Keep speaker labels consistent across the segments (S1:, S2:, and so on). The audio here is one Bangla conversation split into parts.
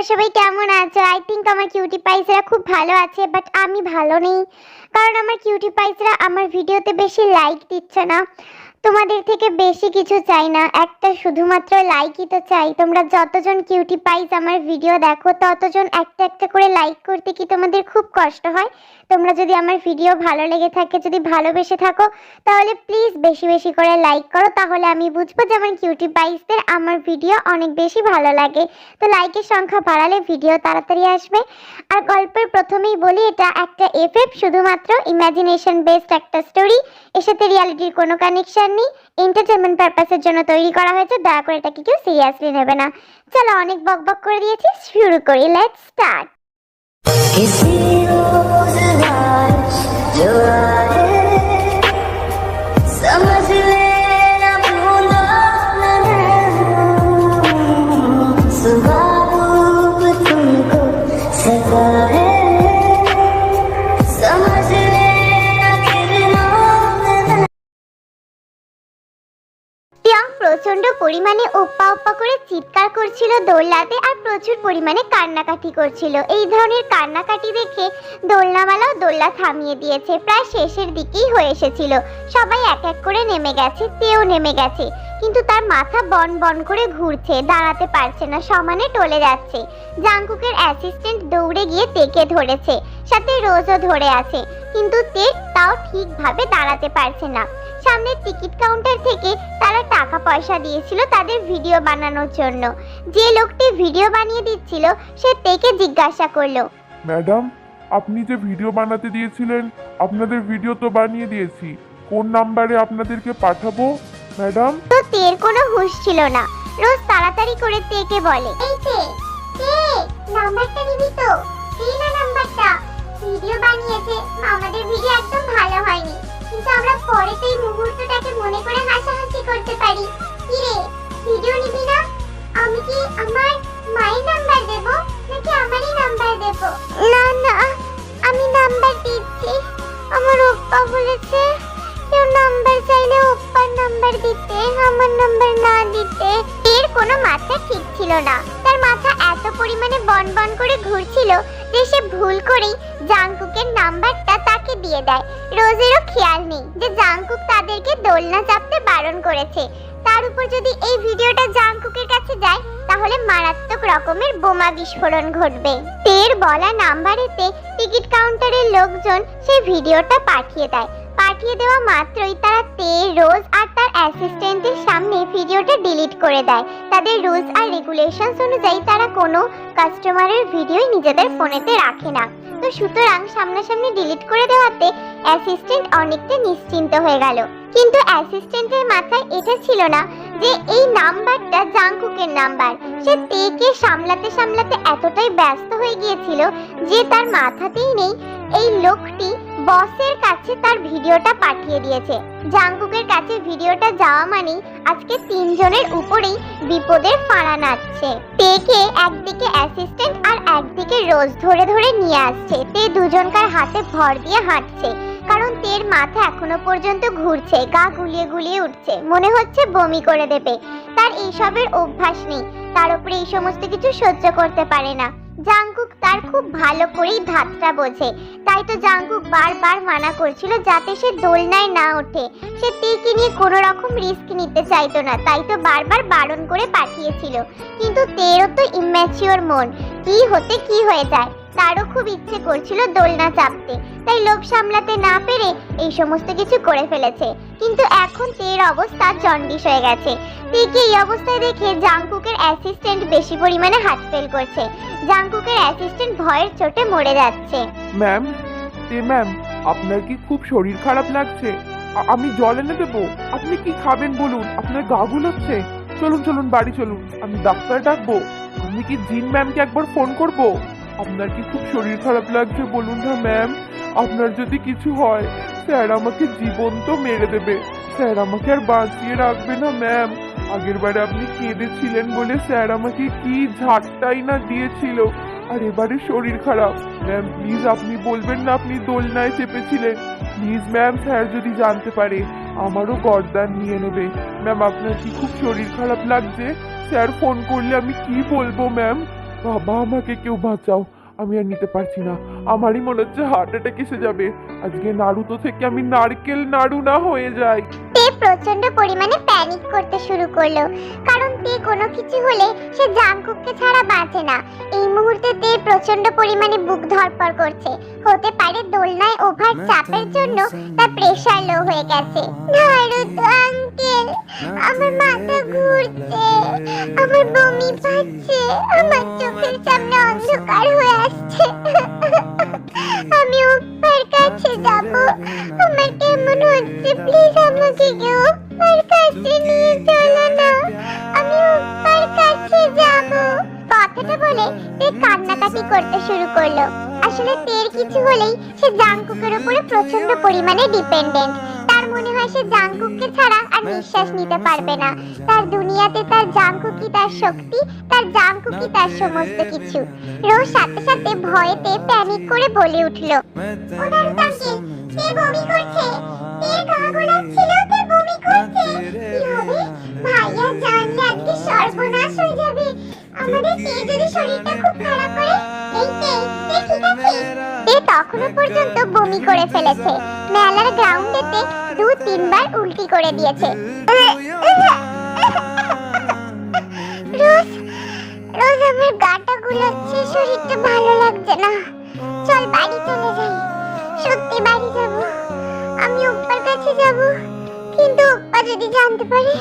S1: তোমরা সবাই কেমন আছো? আই থিঙ্ক আমার কিউটি পাইসরা খুব ভালো আছে বাট আমি ভালো নেই। কারণ আমার কিউটি পাইসরা আমার ভিডিওতে বেশি লাইক দিচ্ছে না। তোমাদের থেকে বেশি কিছু চাই না। একটা শুধুমাত্র লাইকই তো চাই। তোমরা যতজন কিউটি পাইস আমার ভিডিও দেখো, ততজন একটা একটা করে লাইক করতে কি তোমাদের খুব কষ্ট হয়? তোমরা যদি আমার ভিডিও ভালো লেগে থাকে, যদি ভালোবেসে থাকো, তাহলে প্লিজ বেশি বেশি করে লাইক করো। তাহলে আমি বুঝব যে আমার কিউটি পাইসদের আমার ভিডিও অনেক বেশি ভালো লাগে। তো লাইকের সংখ্যা বাড়ালে ভিডিও তাড়াতাড়ি আসবে। আর গল্পের প্রথমেই বলি, এটা একটা এফএফ শুধুমাত্র ইমাজিনেশন বেসড একটা স্টোরি এর সাথে রিয়ালিটির কোনো কানেকশন নেই। এন্টারটেনমেন্ট পারপাসের জন্য তৈরি করা হয়েছে। দয়া করে এটাকে কেউ সিরিয়াসলি নেবে না। চলো অনেক বক বক করে দিয়েছি। শুরু করি। লেটস স্টার্ট You প্রচণ্ড পরিমাণে ওপ্পা ওপ্পা করে চিৎকার করছিল দোলনাতে আর প্রচুর পরিমাণে কান্নাকাটি করছিল। এই ধরনের কান্নাকাটি দেখে দোলনামালাও দোলনা থামিয়ে দিয়েছে। প্রায় শেষের দিকেই হয়ে এসেছিল। সবাই এক এক করে নেমে গেছে তেও নেমে গেছে। কিন্তু তার মাথা বন বন করে ঘুরছে, দাঁড়াতে পারছে না, সমানে টলে যাচ্ছে। জাংকুকের অ্যাসিস্ট্যান্ট দৌড়ে গিয়ে তেকে ধরেছে, সাথে রোজও ধরে আছে, কিন্তু তে তাও ঠিকভাবে দাঁড়াতে পারছে না। সামনের টিকিট কাউন্টার থেকে তারা টাকা পয়সা দিয়েছিল তাদের ভিডিও বানানোর জন্য। যে লোকটি ভিডিও বানিয়ে দিচ্ছিল, সে তেকে জিজ্ঞাসা করল।
S2: ম্যাডাম, আপনি যে ভিডিও বানাতে দিয়েছিলেন, আপনাদের ভিডিও তো বানিয়ে দিয়েছি। কোন নাম্বারে আপনাদেরকে পাঠাবো? ম্যাডাম।
S1: তো তের কোনো হুঁশ ছিল না। রোজ তাড়াতাড়ি করে তেকে বলে এই তে তে নাম্বারটা নিবি তো? দিই না নাম্বারটা। ভিডিও বানিয়েছে আমাদের ভিডিও একদম ভালো হয়নি। কিন্তু আমরা পরে তো এই মুহূর্তটাকে মনে করে হাসাহাসি করতে পারি। কি রে ভিডিও নিবি না? আমি কি আমার মায়ের নাম্বার দেব নাকি আমারই নাম্বার দেব? না না আমি নাম্বার দিচ্ছি। আমার ওপ্পা বলেছে নাম্বার চাইলে ওপ্পার নাম্বার দিতে আমার নাম্বার না দিতে, এর কোনো মাথা ঠিক ছিল না। তার মাথা এত পরিমাণে বন বন করে ঘুরছিল যে সে ভুল করেই জাংকুকের নাম্বারটা তাকে দিয়ে দেয়। রোজেরও খেয়াল নেই যে জাংকুক তাদেরকে দোলনা চাপতে বারণ করেছে। তার উপর যদি এই ভিডিওটা জাংকুকের কাছে যায়, তাহলে মারাত্মক রকমের বোমা বিস্ফোরণ ঘটবে। তের বলা নাম্বারেতে টিকিট কাউন্টারের লোকজন সেই ভিডিওটা পাঠিয়ে দেয়। পাঠিয়ে দেওয়া মাত্রই তারা তে, রোজ আর তার অ্যাসিস্ট্যান্টের সামনে ভিডিওটা ডিলিট করে দেয়। তাদের রুলস আর রেগুলেশনস অনুযায়ী তারা কোনো কাস্টমারের ভিডিওই নিজেদের ফোনেতে রাখে না। তো সুতরাং সামনাসামনি ডিলিট করে দেওয়াতে অ্যাসিস্ট্যান্ট অনেকটা নিশ্চিন্ত হয়ে গেল। কিন্তু অ্যাসিস্ট্যান্টের মাথায় এটা ছিল না যে এই নাম্বারটা জাংকুকের নাম্বার। সে তেকে সামলাতে সামলাতে এতটাই ব্যস্ত হয়ে গিয়েছিল যে তার মাথাতেই নেই। এই লোকটি বসের কাছে তার ভিডিওটা পাঠিয়ে দিয়েছে। জাংকুকের কাছে ভিডিওটা যাওয়া মানেই আজকে তিনজনের উপরেই বিপদের ফাঁড়া নাচছে। তেকে একদিকে অ্যাসিস্ট্যান্ট আর একদিকে রোজ ধরে ধরে নিয়ে আসছে। তে দুজনকার হাতে ভর দিয়ে হাঁটছে। কারণ তের মাথা এখনও পর্যন্ত ঘুরছে, গা গুলিয়ে গুলিয়ে উঠছে। মনে হচ্ছে বমি করে দেবে। তার এইসবের অভ্যাস নেই। তার উপরে এই সমস্ত কিছু সহ্য করতে পারে না। জাংকুক তার খুব ভালো করেই ধাতটা বোঝে। তাই তো জাংকুক বারবার মানা করছিল যাতে সে দোলনায় না ওঠে। সে তেকে নিয়ে কোনো রকম রিস্ক নিতে চাইতো না, তাই তো বারবার বারণ করে পাঠিয়েছিল। কিন্তু তেরও তো ইম্যাচিওর মন। কি হতে কি হয়ে যায়? তারও খুব ইচ্ছে করছিল দোলনা চাপতে। তাই লোভ সামলাতে না পেরে এই সমস্ত কিছু করে ফেলেছে। কিন্তু এখন তের অবস্থা জন্ডিস হয়ে গেছে। তেকে এই অবস্থায় দেখে জাংকুকের অ্যাসিস্ট্যান্ট বেশি পরিমাণে হাত ফেল করছে। জাংকুকের অ্যাসিস্ট্যান্ট ভয়ের চোটে মরে যাচ্ছে।
S2: ম্যাম এ ম্যাম আপনার কি খুব শরীর খারাপ লাগছে? আমি জল এনে দেবো। আপনি কি খাবেন বলুন? আপনার গা গুলোচ্ছে। চলুন চলুন, বাড়ি চলুন। আমি ডাক্তার ডাকবো। আমি কি জিন ম্যামকে একবার ফোন করব? আপনার কি খুব শরীর খারাপ লাগছে? বলুন না ম্যাম আপনার যদি কিছু হয় স্যার আমাকে জীবন্ত মেরে দেবে। স্যার আমাকে আর বাঁচিয়ে রাখবে না ম্যাম আগের বারে আপনি কেঁদেছিলেন বলে স্যার আমাকে কি ঝাড়টাই না দিয়েছিল। আর এবারে শরীর খারাপ। ম্যাম প্লিজ আপনি বলবেন না, আপনি দোলনায় চেপেছিলেন। প্লিজ ম্যাম স্যার যদি জানতে পারে, আমারও গরদান নিয়ে নেবে। ম্যাম আপনার কি খুব শরীর খারাপ লাগছে? স্যার ফোন করলে আমি কি বলব ম্যাম বাবা, আমাকে কেউ বাঁচাও। আমি আর নিতে পারছি না। আমারই মনে হচ্ছে হার্ট অ্যাটাক এসে যাবে। আজকে নাড়ু তো থেকে আমি নারকেল নাড়ু না হয়ে যাই।
S1: প্রচণ্ড পরিমাণে প্যানিক করতে শুরু করল। কারণ তে কোনো কিছু হলে সে জাংকুককে ছাড়া বাঁচে না। এই মুহূর্তে তে প্রচণ্ড পরিমাণে বুক ধরপড় করছে। হতে পারে দোলনায় ওভার চাপের জন্য তার প্রেশার লো হয়ে গেছে। নারুতো আঙ্কেল, আমার মাথা ঘুরছে, আমার বমি পাচ্ছে, আমার চোখের সামনে অন্ধকার হয়ে আসছে। আমি ওপার কাছে যাব। আমার কেমন হচ্ছে? প্লিজ আমাকে কেউ ওপার কাছে নিয়ে চলো। কথাটা বলে তে কান্নাকাটি করতে শুরু করল। আসলে তের কিছু হলেই সে জাংকুকের উপরে প্রচণ্ড পরিমাণে ডিপেন্ডেন্ট তার মনে হয় সে জাংকুককে ছাড়া আর নিঃশ্বাস নিতে পারবে না। তার দুনিয়াতে তার জাংকুকি তার শক্তি, তার জাংকুকি তার সমস্ত কিছু। রোজ সাথে সাথে ভয়েতে প্যানিক করে বলে উঠল, ওনার কাছে কে বমি করছে? কে গা গোলাচ্ছিল কে বমি করছে? কি হবে? ভাইয়া জানলে আজকে সর্বনাশ হয়ে যাবে। আমাদের কে যদি শরীরটা খুব খারাপ করে এই তে তে ঠিক আছে। তে তখনও পর্যন্ত বমি করে ফেলেছে। মেলার গ্রাউন্ডেতে দু তিনবার উল্টি করে দিয়েছে। রোজ রোজ আমার গাটা গুলাচ্ছে শরীরটা ভালো লাগছে না। চল বাড়ি চলে যাই। সত্যি বাড়ি যাব। আমি ওপ্পার কাছে যাব। কিন্তু ওপ্পা যদি জানতে পারে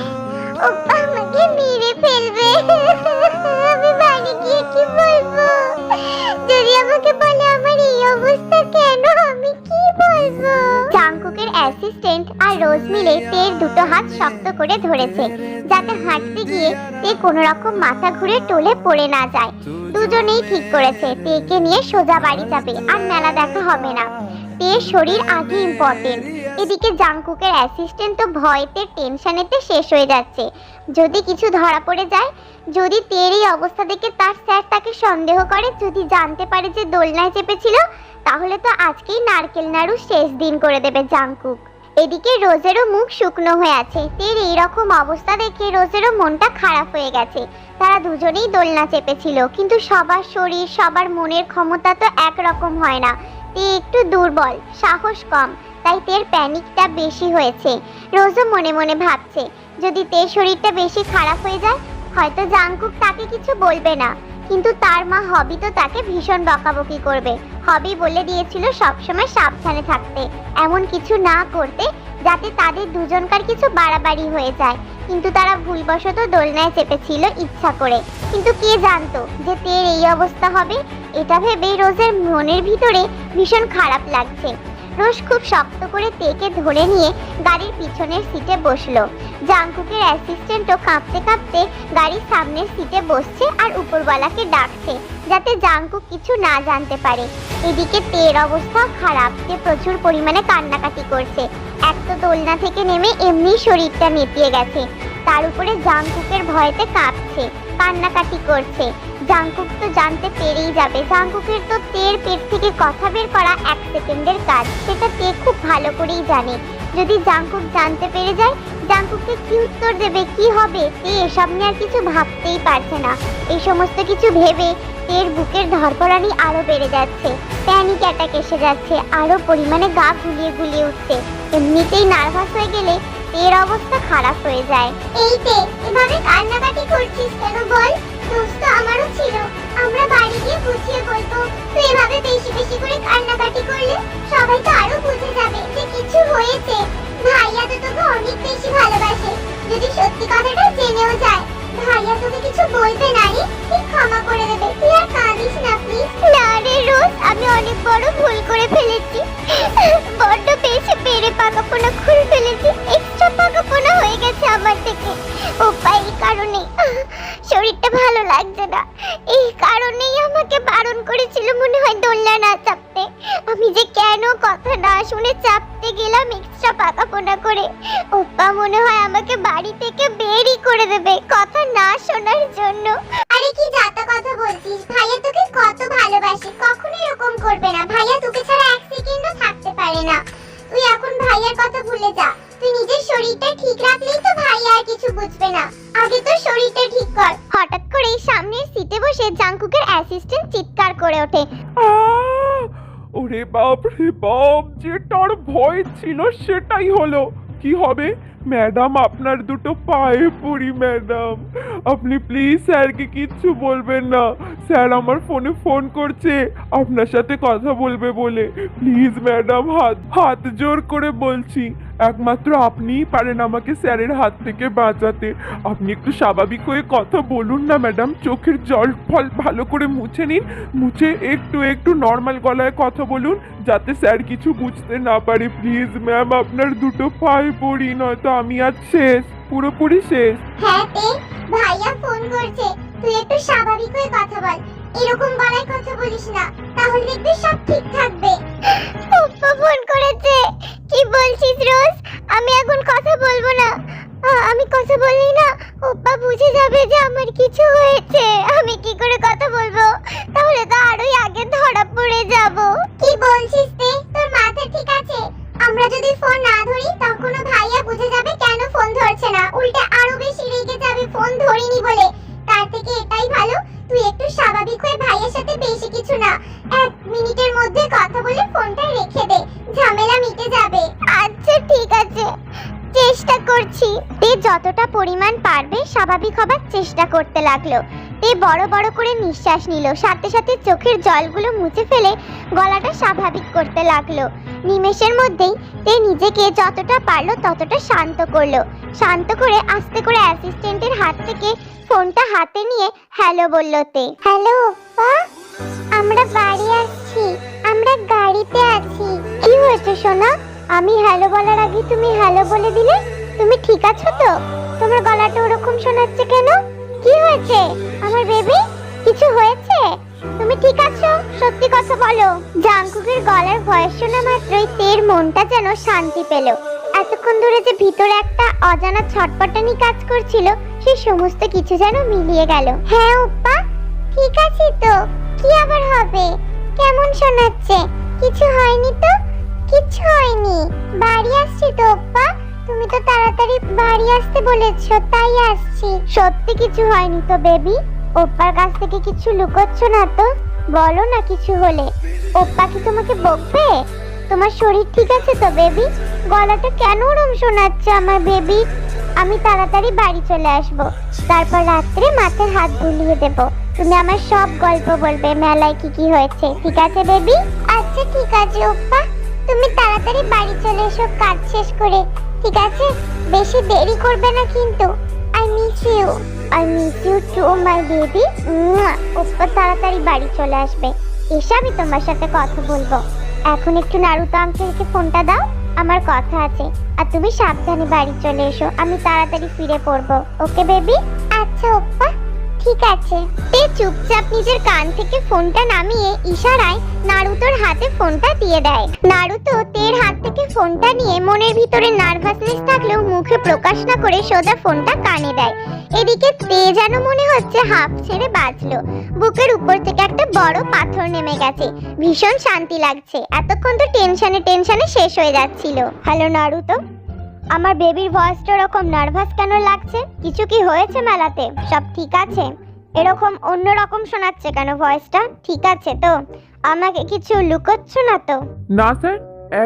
S1: দুটো হাত শক্ত করে ধরেছে, যাতে হাঁটতে গিয়ে তে মাথা ঘুরে টলে পড়ে না যায়। দুজনেই ঠিক করেছে, তেকে নিয়ে সোজা বাড়ি যাবে, আর মেলা দেখা হবে না। তের শরীর আগে ইম্পর্টেন্ট এদিকে জাংকুকের অ্যাসিস্ট্যান্ট তো ভয়তে টেনশনেতে শেষ হয়ে যাচ্ছে। যদি কিছু ধরা পড়ে যায়, যদি তের এই অবস্থা দেখে তার স্যার তাকে সন্দেহ করে, যদি জানতে পারে যে দোলনায় চেপেছিল, তাহলে তো আজকেই নারকেল নাড়ু শেষ দিন করে দেবে জাংকুক। এদিকে রোজেরও মুখ শুকনো হয়ে আছে। তের এইরকম অবস্থা দেখে রোজেরও মনটা খারাপ হয়ে গেছে। তারা দুজনেই দোলনা চেপেছিল, কিন্তু সবার শরীর, সবার মনের ক্ষমতা তো একরকম হয় না। তে একটু দুর্বল, সাহস কম, তাই তের প্যানিকটা বেশি হয়েছে। রোজও মনে মনে ভাবছে, যদি তের শরীরটা বেশি খারাপ হয়ে যায়, হয়তো জাংকুক তাকে কিছু বলবে না। কিন্তু তার মা হবি তো তাকে ভীষণ বকাবকি করবে। হবি বলে দিয়েছিল সবসময় সাবধানে থাকতে, এমন কিছু না করতে যাতে তাদের দুজনকার কিছু বাড়াবাড়ি হয়ে যায়। কিন্তু তারা ভুলবশত দোলনায় চেপেছিল ইচ্ছা করে। কিন্তু কে জানতো যে তের এই অবস্থা হবে? এটা ভেবে রোজের মনের ভিতরে ভীষণ খারাপ লাগছে। রোজ খুব শক্ত করে তেকে ধরে নিয়ে গাড়ির পিছনের সিটে বসল। জাংকুকের অ্যাসিস্ট্যান্টও কাঁপতে কাঁপতে গাড়ির সামনের সিটে বসছে আর উপরওয়ালাকে ডাকছে, যাতে জাংকুক কিছু না জানতে পারে। এদিকে তের অবস্থা খারাপ তে প্রচুর পরিমাণে কান্নাকাটি করছে। এক তো দোলনা থেকে নেমে এমনি শরীরটা নেতিয়ে গেছে। তার উপরে জাংকুকের ভয়েতে কাঁপছে, কান্নাকাটি করছে। জাংকুক তো জানতে পেরেই যাবে, জাংকুকের তো তের পেট থেকে কথা বের করা এক সেকেন্ডের কাজ, সেটা তে খুব ভালো করেই জানে। যদি জাংকুক জানতে পেরে যায় জাংকুককে কি উত্তর দেবে? কি হবে? তে এসব নিয়ে আর কিছু ভাবতেই পারছে না। এই সমস্ত কিছু ভেবে তের বুকের ধরপড়ানি আরও বেড়ে যাচ্ছে। প্যানিক অ্যাটাক এসে যাচ্ছে। আরও পরিমাণে গা গুলিয়ে গুলিয়ে উঠছে। এমনিতেই নার্ভাস হয়ে গেলে তের অবস্থা খারাপ হয়ে যায়। এই তে এভাবে কান্নাকাটি করছিস কেন বল? দোস্ত আমারও ছিল। আমরা বাড়ি গিয়ে বুঝিয়ে বলব। তুই এভাবে বেশি বেশি করে কান্নাকাটি করলে সবাই তো আরও বুঝে যাবে যে কিছু হয়েছে। ভাইয়া তো তোকে অনেক বেশি ভালোবাসে। যদি সত্যি কথাটা জেনেও যায়, ভাইয়া তোকে কিছু বলবে না রে? ঠিক ক্ষমা করে দেবে? তুই আর কাঁদিস না প্লিজ না রে রোজ, আমি অনেক বড় ভুল করে ফেলেছি। বড্ড বেশি বেড়ে কোনো খুলে ফেলেছি। গেছে আমার থেকে ওপা এই কারণে শরীরটা ভালো লাগছে না। এই কারণেই আমাকে বারণ করেছিল মনে হয় দোলনা না চাপতে। আমি যে কেন কথা না শুনে চাপতে গেলাম এক্সট্রা পাকাপোনা করে। ওপা মনে হয় আমাকে বাড়ি থেকে বেরই করে দেবে কথা না শোনার জন্য। আরে কি যাতা কথা বলছিস? ভাইয়া তোকে কত ভালোবাসে। কখনো এরকম করবে না। ভাইয়া তোকে ছাড়া এক সেকেন্ডও থাকতে পারে না। তুই এখন ভাইয়ার কথা ভুলে যা। শরীরটা ঠিক রাখলেই তো ভাই আর কিছু বুঝবে না। আগে তো শরীরটা ঠিক কর। হঠাৎ করে সামনের সিটে বসে জাঙ্কুকের অ্যাসিস্ট্যান্ট চিৎকার করে ওঠে।
S2: ওরে বাপ রে বাপ যেটার ভয় ছিল সেটাই হলো। কি হবে? ম্যাডাম, আপনার দুটো পায়ে পড়ি ম্যাডাম। আপনি প্লিজ স্যারকে কিচ্ছু বলবেন না। স্যার আমার ফোনে ফোন করছে, আপনার সাথে কথা বলবে বলে। প্লিজ ম্যাডাম, হাত হাত জোর করে বলছি। একমাত্র আপনিই পারেন আমাকে স্যারের হাত থেকে বাঁচাতে। আপনি একটু স্বাভাবিক হয়ে কথা বলুন না, ম্যাডাম। চোখের জল ফল ভালো করে মুছে নিন, মুছে একটু একটু নর্মাল গলায় কথা বলুন, যাতে স্যার কিছু বুঝতে না পারে। প্লিজ ম্যাম, আপনার দুটো পায়ে পড়ি নয়তো আমি আজ শেষ পুরোপুরি শেষ।
S1: হ্যাঁ তে ভাইয়া ফোন করছে। তুই একটু স্বাভাবিক হয়ে কথা বল। এরকম গলায় কথা বলিস না তাহলে দেখবি সব ঠিক থাকবে। উপ্পা ফোন করেছে। কি বলছিস রোজ? আমি এখন কথা বলব না। আমি কথা বলি না উপ্পা বুঝে যাবে যে আমার কিছু হয়েছে। আমি কি করে কথা বলব? তাহলে তো আরোই আগে ধরা পড়ে যাব। কি বলছিস তে? তোর মাথা ঠিক আছে? আমরা যদি ফোন না ধরি, তখনও ভাইয়া বুঝে যাবে কেন ফোন ধরছে না। উল্টে আরও বেশি রেগে যাবে ফোন ধরিনি বলে। তার থেকে এটাই ভালো, তুই একটু স্বাভাবিক হয়ে ভাইয়ের সাথে বেশি কিছু না। এক মিনিটের মধ্যে কথা বলে ফোনটা রেখে দে। ঝামেলা মিটে যাবে। আচ্ছা ঠিক আছে। চেষ্টা করছি। তে যতটা পরিমাণ পারবে স্বাভাবিক হবার চেষ্টা করতে লাগল। তে বড় বড় করে নিঃশ্বাস নিল। সাথে সাথে চোখের জলগুলো মুছে ফেলে গলাটা স্বাভাবিক করতে লাগল। নিমেষের মধ্যেই তে নিজেকে যতটা পারল ততটা শান্ত করল। শান্ত করে আস্তে করে অ্যাসিস্ট্যান্টের হাত থেকে ফোনটা হাতে নিয়ে হ্যালো বলল তে। হ্যালো আমরা বাড়ি আসছি আমরা গাড়িতে আছি। কি হয়েছে সোনা? আমি হ্যালো বলার আগে তুমি হ্যালো বলে দিলে? তুমি ঠিক আছো তো? তোমার গলাটা ওরকম শোনাচ্ছে কেন? কি হয়েছে? আমার বেবি কিছু হয়েছে? তুমি ঠিক আছো? সত্যি কথা বলো, জাংকুকের গলার ভয়েস শোনা মাত্রই তের মনটা যেন শান্তি পেল। এতক্ষণ ধরে যে ভিতরে একটা অজানা ছটপটানি কাজ করছিল সেই সমস্ত কিছু যেন মিলিয়ে গেল। হ্যাঁ ওপ্পা, ঠিক আছে তো। কি আবার হবে? কেমন শোনাচ্ছে? কিছু হয়নি তো? কিছু হয়নি। বাড়ি আসছি তো, ওপ্পা। তুমি তো তাড়াতাড়ি বাড়ি আসতে বলেছ, তাই আসছি। সত্যি কিছু হয়নি তো, বেবি? ওপ্পার কাছ থেকে কিছু লুকোচ্ছ না তো? বলো না কিছু হলে। ওপ্পা কি তোমাকে বকবে? তোমার শরীর ঠিক আছে তো, বেবি? গলাটা কেন ওরম শোনাচ্ছে আমার, বেবি? আমি তাড়াতাড়ি বাড়ি চলে আসব। তারপর রাত্রে মাথায় হাত বুলিয়ে দেব। তুমি আমার সব গল্প বলবে, মেলায় কি কি হয়েছে, ঠিক আছে, বেবি? আচ্ছা ঠিক আছে, ওপ্পা। তুমি তাড়াতাড়ি বাড়ি চলে এসো, কাজ শেষ করে, ঠিক আছে? বেশি দেরি করবে না কিন্তু। I miss you I miss you too my baby Oppo তাড়াতাড়ি বাড়ি চলে আসবে। এসে আমি তোমার সাথে কথা বলব। এখন একটু নারুতো আঙ্কেলকে ফোনটা দাও। আমার কথা আছে। আর তুমি সাবধানে বাড়ি চলে এসো। আমি তাড়াতাড়ি ফিরে পড়ব। ওকে বেবি আচ্ছা ওপ্পা। ঠিক আছে। তে চুপচাপ নিজের কান থেকে ফোনটা নামিয়ে ইশারায় নারুতোর হাতে ফোনটা দিয়ে দেয়। নারুতো তের হাত থেকে ফোনটা নিয়ে মনের ভিতরে নার্ভাসনেস থাকলেও মুখে প্রকাশ না করে সোজা ফোনটা কানে দেয়। এদিকে তে যেন মনে হচ্ছে হাফ ছেড়ে বাঁচলো। বুকের উপর থেকে একটা বড় পাথর নেমে গেছে। ভীষণ শান্তি লাগছে। এতক্ষণ তো টেনশনে টেনশনে শেষ হয়ে যাচ্ছিল। Hello, Naruto. আমার বেবির ভয়েসটা এরকম নার্ভাস কেন লাগছে? কিছু কি হয়েছে মেলাতে? সব ঠিক আছে? এরকম অন্যরকম শোনাচ্ছে কেন ভয়েসটা ঠিক আছে তো? আমাকে কিছু লুকোচ্ছ না তো?
S2: না স্যার,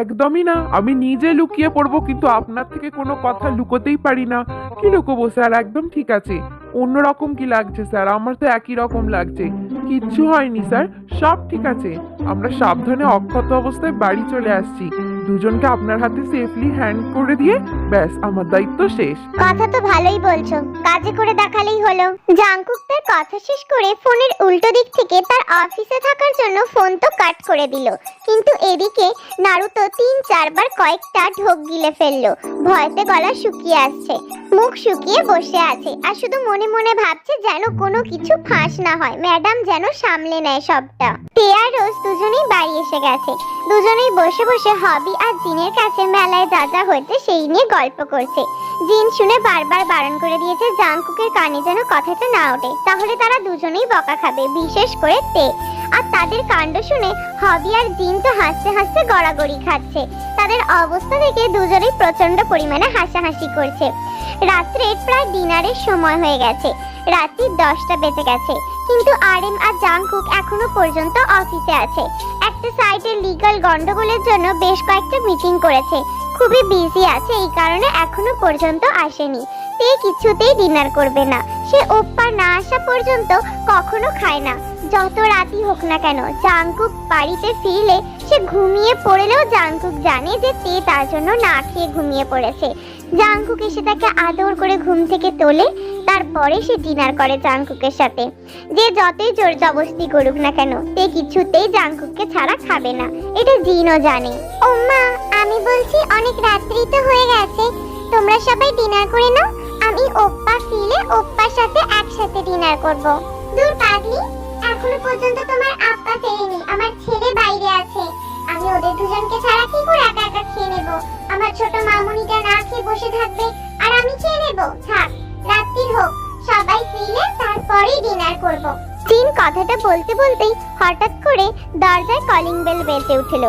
S2: একদমই না। আমি নিজে লুকিয়ে পড়ব, কিন্তু আপনার থেকে কোনো কথা লুকোতেই পারি না। কি লুকোবো স্যার? একদম ঠিক আছে। অন্যরকম কি লাগছে স্যার? আমার তো একই রকম লাগছে। কিচ্ছু হয়নি স্যার। সব ঠিক আছে। আমরা সাবধানে অক্ষত অবস্থায় বাড়ি চলে আসছি। দুজনকে আপনার হাতে সেফলি হ্যান্ড করে দিয়ে ব্যাস, আমার দায়িত্ব শেষ।
S1: কথা তো ভালোই বলছো। কাজে করে দেখালেই হলো। জাংকুক তার কথা শেষ করে ফোনের উল্টো দিক থেকে তার অফিসে থাকার জন্য ফোন তো কাট করে দিল। কিন্তু এদিকে নারুতো তিন, চারবার কয়েকটা ঢোক গিলে ফেলল। ভয়তে গলা শুকিয়ে আসছে। মুখ শুকিয়ে বসে আছে আর শুধু মনে মনে ভাবছে যেন কোনো কিছু ফাঁস না হয়। ম্যাডাম যেন সামলে নেয় সবটা। টেয়া রোজ দুজনেই বাড়ি এসে গেছে। দুজনেই বসে বসে হবি আর জিনের কাছে মেলায় যা যা হয়েছে সেই নিয়ে গল্প করছে। জিন শুনে বারবার বারণ করে দিয়েছে, জাংকুকের কানে যেন কথাটা না ওঠে। তাহলে তারা দুজনেই বকা খাবে, বিশেষ করে তে। আর তাদের কাণ্ড শুনে হবি আর জিন তো হাসতে হাসতে গড়াগড়ি খাচ্ছে। তাদের অবস্থা দেখে দুজনেই প্রচণ্ড পরিমাণে হাসাহাসি করছে। রাত্রে প্রায় ডিনারের সময় হয়ে গেছে। রাত্রি দশটা বেজে গেছে। কিন্তু আরএম আর জাংকুক এখনও পর্যন্ত অফিসে আছে। একটা সাইটে লিগ্যাল গন্ডগোলের জন্য বেশ কয়েকটা মিটিং করেছে। খুবই বিজি আছে, এই কারণে এখনও পর্যন্ত আসেনি। তে কিছুতেই ডিনার করবে না। সে ওপ্পা না আসা পর্যন্ত কখনো খায় না। যত রাতই হোক না কেন, জাংকুক বাড়িতে ফিরলে সে ঘুমিয়ে পড়লেও জাংকুক জানে যে তে তার জন্য না খেয়ে ঘুমিয়ে পড়েছে। জাংকুক এসে তাকে আদর করে ঘুম থেকে তোলে, তারপরে সে ডিনার করে জাংকুকের সাথে। যে যতই জোর জবস্তি করুক না কেন তে কিছুতেই জাংকুককে ছাড়া খাবে না, এটা জিনও জানে। ওম্মা, আমি বলছি অনেক রাত্রি তো হয়ে গেছে, তোমরা সবাই ডিনার করে নাও, আমি ওপ্পা ফিলে ওপ্পার সাথে একসাথে ডিনার করব। দূর পাগলি। এখনও পর্যন্ত তোমার আপ্পা ফেরেনি আমার ছেলে বাইরে আছে। আমি ওদের দুজনকে ছাড়া কি করে একা একা খেয়ে নেব? আমার ছোট মামুনিটা না খেয়ে বসে থাকবে, আর আমি খেয়ে নেব। থাক, রাত্রি হোক, সবাই ফিরে তারপরেই ডিনার করব। জিন কথাটা বলতে বলতেই হঠাৎ করে দরজায় কলিং বেল বেজে উঠল।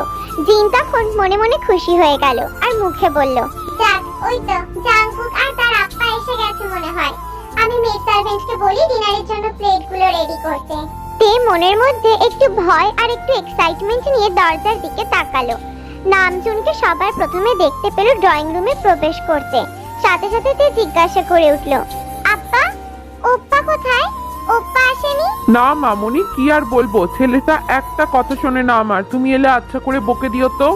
S1: জিন তখন মনে মনে খুশি হয়ে গেল আর মুখে বলল, যাক, ওই তো জাংকুক আর তার আপ্পা এসে গেছে মনে হয়। আমি মেড সার্ভেন্টকে বলি ডিনারের জন্য প্লেটগুলো রেডি করতে। তে মনের মধ্যে একটু ভয় আর একটু এক্সাইটমেন্ট নিয়ে দরজার দিকে তাকালো। নামজুনকে সবার প্রথমে দেখতে পেল ড্রয়িং রুমে প্রবেশ করতে। সাথে সাথে তে জিজ্ঞাসা করে উঠল আপ্পা ওপ্পা কোথায়? ওপ্পা আসেনি?
S2: না মামুনি, কি আর বলব? ছেলেটা একটা কথা শোনে না আমার। তুমি এলে আচ্ছা করে বকে দিও তো।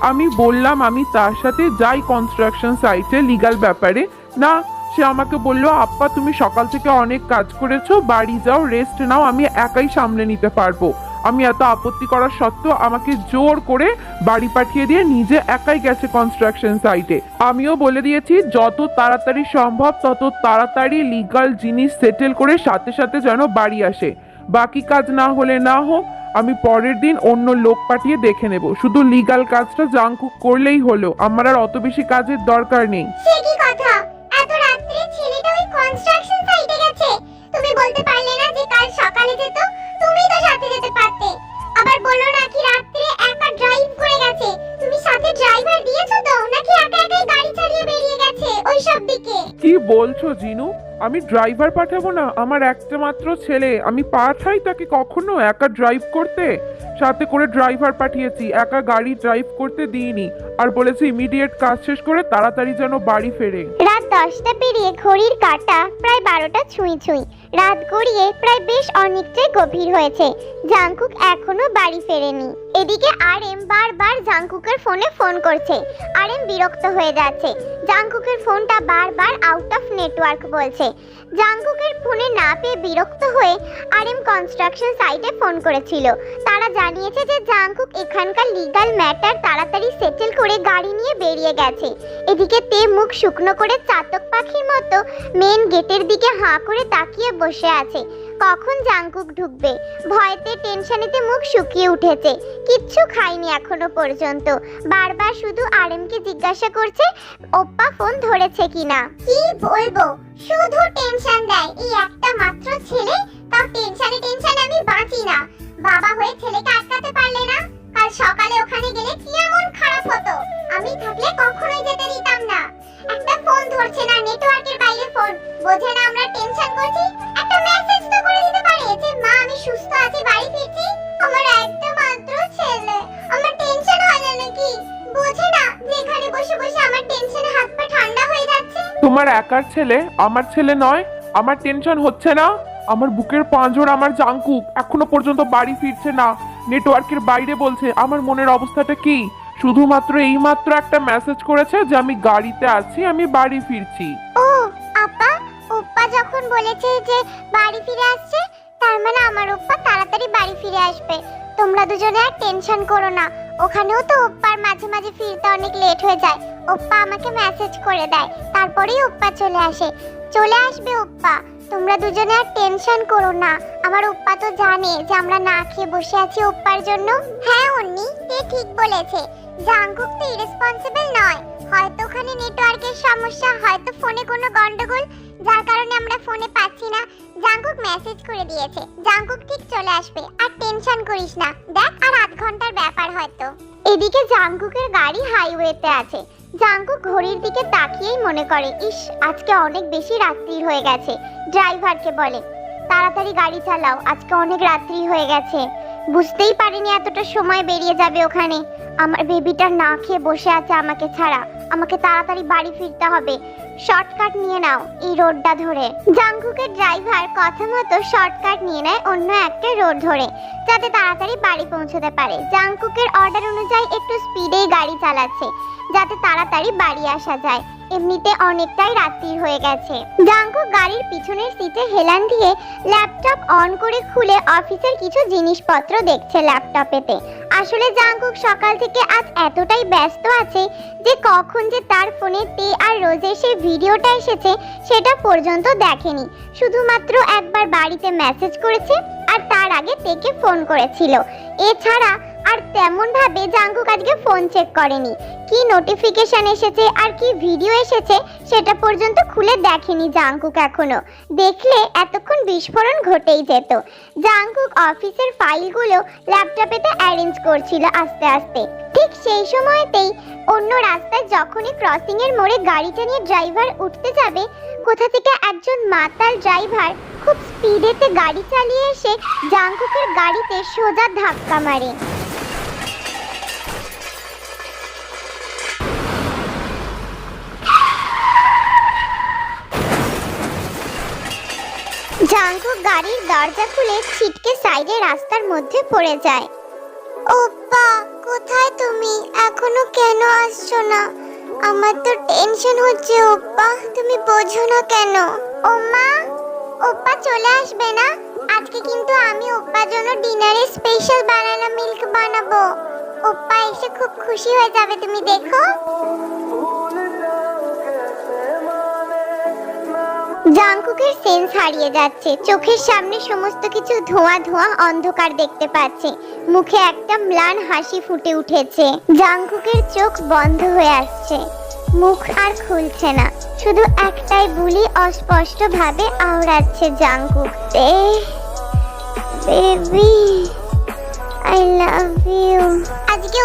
S2: আমি বললাম আমি তার সাথে যাই কনস্ট্রাকশন সাইটে লিগাল ব্যাপারে। না সে আমাকে বলল আপ্পা তুমি সকাল থেকে অনেক কাজ করেছ, বাড়ি যাও রেস্ট নাও, আমি একাই সামলে নিতে পারব। আমি এত আপত্তি করার সত্ত্বেও আমাকে জোর করে বাড়ি পাঠিয়ে দিয়ে নিজে একাই গেছে কনস্ট্রাকশন সাইটে আমিও বলে দিয়েছি, যত তাড়াতাড়ি সম্ভব, তত তাড়াতাড়ি লিগাল জিনিস সেটেল করে সাথে সাথে যেন বাড়ি আসে। বাকি কাজ না হলে না হোক, আমি পরের দিন অন্য লোক পাঠিয়ে দেখে নেব। শুধু লিগাল কাজটা জাঙ্কু করলেই হলো, আমার আর অত বেশি কাজের দরকার নেই। বলছো, জিনু? আমি ড্রাইভার পাঠাবো না। আমার একটা মাত্র ছেলে। আমি পাঠাই তাকে কখনো একা ড্রাইভ করতে? সাথে করে ড্রাইভার পাঠিয়েছি। একা গাড়ি ড্রাইভ করতে দিইনি। আর বলেছি ইমিডিয়েট কাজ শেষ করে তাড়াতাড়ি যেন বাড়ি ফেরে।
S1: দশটা পেরিয়ে ঘড়ির কাটা প্রায় বারোটা ছুঁই ছুঁই। রাত গড়িয়ে প্রায় বেশ অনেকটাই গভীর হয়েছে। জাংকুক এখনও বাড়ি ফেরেনি। এদিকে আর এম বারবার জাংকুকের ফোনে ফোন করছে। আর এম বিরক্ত হয়ে যাচ্ছে। জাংকুকের ফোনটা বারবার আউট অফ নেটওয়ার্ক বলছে। জাংকুকের ফোনে না পেয়ে বিরক্ত হয়ে আর এম কনস্ট্রাকশন সাইটে ফোন করেছিল। তারা জানিয়েছে যে জাংকুক এখানকার লিগাল ম্যাটার তাড়াতাড়ি সেটেল করে গাড়ি নিয়ে বেরিয়ে গেছে। এদিকে তে মুখ শুকনো করে চাতক পাখির মতো মেন গেটের দিকে হাঁ করে তাকিয়ে বসে আছে। কখন জাংকুক ঢুকবে? ভয়তে টেনশনেতে মুখ শুকিয়ে উঠেছে। কিচ্ছু খায়নি এখনও পর্যন্ত। বারবার শুধু আরএমকে জিজ্ঞাসা করছে, ওপ্পা, ফোন ধরেছে কিনা? কি বলব? শুধু টেনশন দেয়। এই একটা মাত্র ছেলে, তাও টেনশনে টেনশনে আমি বাঁচি না। বাবা হয়ে ছেলেকে আটকাতে পারলে না? কাল সকালে ওখানে গেলে কি এমন খারাপ হতো? আমি থাকলে কখনোই যেতে দিতাম না। একটা ফোন ধরছে না নেটওয়ার্কের বাইরে ফোন। বোঝে না আমরা টেনশন করছি? একটা মেসেজ তো করে দিতে পারে। যে মা, আমি সুস্থ আছি, বাড়ি ফিরছি। আমার একটা মাত্র ছেলে। আমার টেনশন হয় না নাকি? বোঝে না যে এখানে বসে বসে আমার টেনশনে হাত পা ঠান্ডা হয়ে যাচ্ছে।
S2: তোমার একার ছেলে আমার ছেলে নয়। আমার টেনশন হচ্ছে না। আমার বুকের পাঁজর আমার জাঙ্কুক এখনও পর্যন্ত বাড়ি ফিরছে না। নেটওয়ার্কের বাইরে বলছে। আমার মনের অবস্থাটা কি? শুধুমাত্র এইমাত্র একটা মেসেজ করেছে যে আমি গাড়িতে আছি, আমি বাড়ি ফিরছি।
S1: ও, আপা, ওপ্পা যখন বলেছে যে বাড়ি ফিরে আসছে, তার মানে আমার ওপ্পা তাড়াতাড়ি বাড়ি ফিরে আসবে। তোমরা দুজনে আর টেনশন করো না। ওখানেও তো ওপ্পার মাঝে মাঝে ফিরতে অনেক লেট হয়ে যায়। ওপ্পা আমাকে মেসেজ করে দেয়। তারপরেই ওপ্পা চলে আসে। চলে আসবে ওপ্পা। তোমরা দুজনে আর টেনশন করো না। আমার ওপ্পা তো জানে যে আমরা না খেয়ে বসে আছি ওপ্পার জন্য। হ্যাঁ অন্নি তে ঠিক বলেছে। জাঙ্কুক তো ইরেসপন্সিবল নয়। হয়তো ওখানে নেটওয়ার্কের সমস্যা, হয়তো ফোনে কোনো গন্ডগোল, যার কারণে আমরা ফোনে পাচ্ছি না। জাঙ্কুক মেসেজ করে দিয়েছে। জাঙ্কুক ঠিক চলে আসবে, আর টেনশন করিস না। দেখ, আর আধ ঘণ্টার ব্যাপার হয়তো। এদিকে জাঙ্কুকের গাড়ি হাইওয়েতে আছে। জাঙ্কুক ঘড়ির দিকে তাকিয়েই মনে করে, ইস, আজকে অনেক বেশি রাত্রি হয়ে গেছে। ড্রাইভারকে বলে, তাড়াতাড়ি গাড়ি চালাও, আজকে অনেক রাত্রি হয়ে গেছে। বুঝতেই পারিনি এতটা সময় বেরিয়ে যাবে ওখানে। আমার বেবিটা না খেয়ে বসে আছে আমাকে ছাড়া। আমাকে তাড়াতাড়ি বাড়ি ফিরতে হবে। শর্টকাট নিয়ে নাও এই রোডটা ধরে। জাঙ্কুকের ড্রাইভার কথা মতো শর্টকাট নিয়ে নেয় অন্য একটা রোড ধরে, যাতে তাড়াতাড়ি বাড়ি পৌঁছতে পারে। জাঙ্কুকের অর্ডার অনুযায়ী একটু স্পিডেই গাড়ি চালাচ্ছে, যাতে তাড়াতাড়ি বাড়ি আসা যায়। এমনিতে অনেকটাই রাত্রি হয়ে গেছে। জাঙ্কুক গাড়ির পিছনের সিটে হেলান দিয়ে ল্যাপটপ অন করে খুলে অফিসের কিছু জিনিসপত্র দেখছে ল্যাপটপেতে আসলে জাঙ্কুক সকাল থেকে আজ এতটাই ব্যস্ত আছে যে কখন যে তার ফোনে তে আর রোজের সেই ভিডিওটা এসেছে সেটা পর্যন্ত দেখেনি। শুধুমাত্র একবার বাড়িতে মেসেজ করেছে আর তার আগে তেকে ফোন করেছিল। এছাড়া আর তেমন ভাবে জাঙ্কুক আজকে ফোন চেক করেনি। কি নোটিফিকেশন এসেছে আর কি ভিডিও এসেছে সেটা পর্যন্ত খুলে দেখেনি জাঙ্কুক এখনও। দেখলে এতক্ষণ বিস্ফোরণ ঘটেই যেত। জাঙ্কুক অফিসের ফাইলগুলো ল্যাপটপেতে অ্যারেঞ্জ করছিল আস্তে আস্তে। ঠিক সেই সময়তেই অন্য রাস্তায় যখনই ক্রসিং এর মোড়ে গাড়িটা নিয়ে ড্রাইভার উঠতে যাবে, কোথা থেকে একজন মাতাল ড্রাইভার খুব স্পিডেতে গাড়ি চালিয়ে এসে জাঙ্কুকের গাড়িতে সোজা ধাক্কা মারে। গাড়ির দরজা খুলে ছিটকে সাইডে রাস্তার মধ্যে পড়ে যায়। ওপ্পা, কোথায় তুমি? এখনও কেন আসছো না? আমার তো টেনশন হচ্ছে ওপ্পা, তুমি বোঝো না কেন? ওম্মা, ওপ্পা চলে আসবে না? আজকে কিন্তু আমি ওপ্পার জন্য ডিনারে স্পেশাল বানানা মিল্ক বানাবো। ওপ্পা এসে খুব খুশি হয়ে যাবে, তুমি দেখো। জাংকুকের সেন্স হারিয়ে যাচ্ছে। চোখের সামনে সমস্ত কিছু ধোঁয়া ধোঁয়া অন্ধকার দেখতে পাচ্ছে। মুখে একটা ম্লান হাসি ফুটে উঠেছে। জাংকুকের চোখ বন্ধ হয়ে আসছে। মুখ আর খুলছে না। শুধু একটাই বুলি অস্পষ্ট ভাবে আওড়াচ্ছে Jungkook. Baby, I love you. আজকে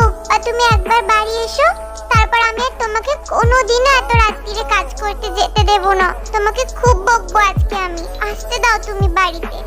S1: তুমি একবার বাড়ি এসো। তারপর আমি তোমাকে কোনোদিন এত রাত্রিরে কাজ করতে যেতে দেব না। তোমাকে খুব বকবো আজকে আমি। আসতে দাও তুমি বাড়িতে।